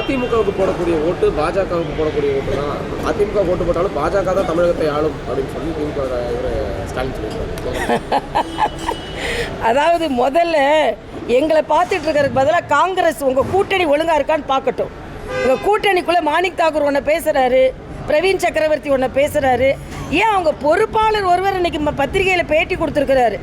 அதிமுகவுக்கு போடக்கூடிய ஓட்டு பாஜகவுக்கு போடக்கூடிய ஓட்டு தான். அதிமுக ஓட்டு போட்டாலும் பாஜக தான் தமிழகத்தை ஆளும் அப்படின்னு சொல்லி திமுக ஸ்டாலின் சொல்லியிருக்காரு. அதாவது முதல்ல எங்களை பார்த்துட்டு இருக்கிறதுக்கு பதிலாக காங்கிரஸ் உங்கள் கூட்டணி ஒழுங்காக இருக்கான்னு பார்க்கட்டும். உங்கள் கூட்டணிக்குள்ளே மாணிக் தாக்கூர் ஒன்று பேசுகிறாரு பிரவீன் சக்கரவர்த்தி ஒன்று பேசுகிறாரு ஏன் அவங்க பொறுப்பாளர் ஒருவர் இன்னைக்கு நம்ம பத்திரிகையில் பேட்டி கொடுத்துருக்கிறாரு?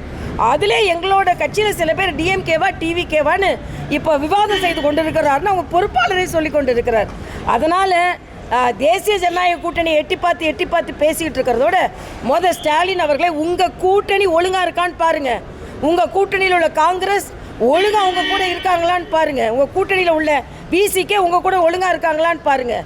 அதிலே எங்களோட கட்சியில் சில பேர் டிஎம்கேவா டிவிகேவான்னு இப்போ விவாதம் செய்து கொண்டு இருக்கிறாருன்னு அவங்க பொறுப்பாளரை சொல்லி கொண்டு இருக்கிறார் அதனால் தேசிய ஜனநாயக கூட்டணி எட்டி பார்த்து எட்டி பார்த்து பேசிக்கிட்டு இருக்கிறதோட முத ஸ்டாலின் அவர்களே உங்கள் கூட்டணி ஒழுங்காக இருக்கான்னு பாருங்க. உங்கள் கூட்டணியில் உள்ள காங்கிரஸ் ஒழுங்காக அவங்க கூட இருக்காங்களான்னு பாருங்க. உங்கள் கூட்டணியில் உள்ள பிசிக்கே உங்கள் கூட ஒழுங்காக இருக்காங்களான்னு பாருங்க.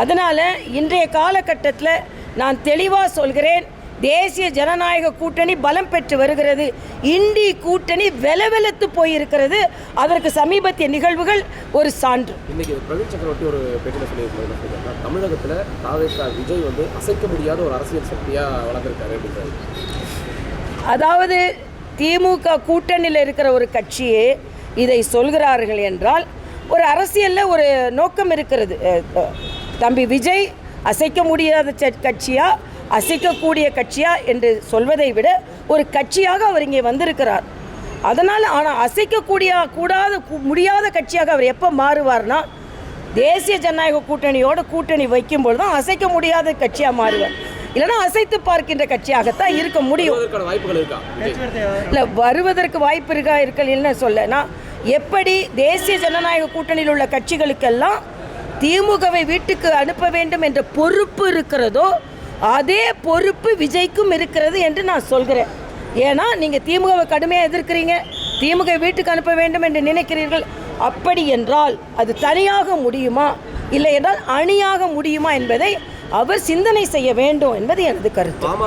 அதனால் இன்றைய காலகட்டத்தில் நான் தெளிவாக சொல்கிறேன் தேசிய ஜனநாயக கூட்டணி பலம் பெற்று வருகிறது. இந்தி கூட்டணி வெலவெலத்து போயிருக்கிறது. அதற்கு சமீபத்திய நிகழ்வுகள் ஒரு சான்று. இன்னைக்கு பிரவீன் சக்கரவர்த்தி ஒரு பேட்டியில் சொல்லியிருக்காரு தமிழகத்துல தாவேக்கா விஜய் வந்து அசைக்க முடியாத ஒரு அரசியல் சக்தியா வளர்ந்துருக்காரு அப்படின்றாரு. அதாவது திமுக கூட்டணியில் இருக்கிற ஒரு கட்சியே இதை சொல்கிறார்கள் என்றால் ஒரு அரசியலில் ஒரு நோக்கம் இருக்கிறது. தம்பி விஜய் அசைக்க முடியாத ச- கட்சியா அசைக்கக்கூடிய கட்சியா என்று சொல்வதை விட ஒரு கட்சியாக அவர் இங்கே வந்திருக்கிறார். அதனால் ஆனால் அசைக்கக்கூடிய கூடாத முடியாத கட்சியாக அவர் எப்போ மாறுவார்னா தேசிய ஜனநாயக கூட்டணியோட கூட்டணி வைக்கும்போது தான் அசைக்க முடியாத கட்சியாக மாறுவார். இல்லைன்னா அசைத்து பார்க்கின்ற கட்சியாகத்தான் இருக்க முடியும். இல்லை வருவதற்கு வாய்ப்பு இருக்கா இருக்கலன்னு சொல்ல நான் எப்படி தேசிய ஜனநாயக கூட்டணியில் உள்ள கட்சிகளுக்கெல்லாம் திமுகவை வீட்டுக்கு அனுப்ப வேண்டும் என்ற பொறுப்பு இருக்கிறதோ அதே பொறுப்பு விஜய்க்கும் இருக்கிறது என்று நான் சொல்கிறேன். ஏன்னா நீங்கள் திமுகவை கடுமையாக எதிர்க்கிறீங்க திமுக வீட்டுக்கு அனுப்ப வேண்டும் என்று நினைக்கிறீர்கள் அப்படி என்றால் அது தனியாக முடியுமா? இல்லை என்றால் அணியாக முடியுமா என்பதை அவர் சிந்தனை செய்ய வேண்டும் என்பது எனது கருத்து.